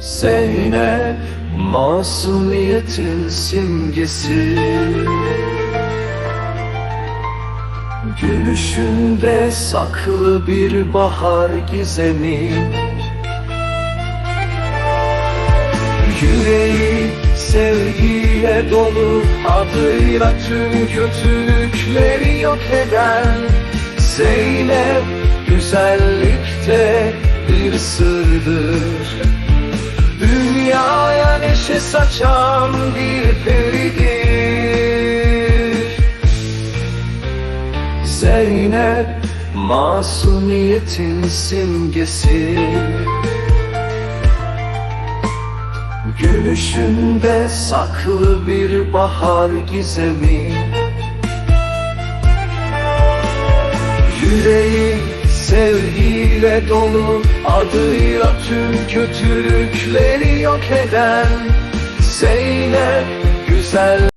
Zeynep masumiyetin simgesi. Gülüşünde saklı bir bahar gizemi. Yüreği sevgiyle dolu Adıyla tüm kötülükleri yok eden Zeynep güzellikte bir sırdır Neşe saçan bir peridir. Zeynep masumiyetin simgesi. Gülüşünde saklı bir bahar gizemi. Yüreği sevgiyle dolu Adıyla tüm kötülükleri yok eden Zeynep güzel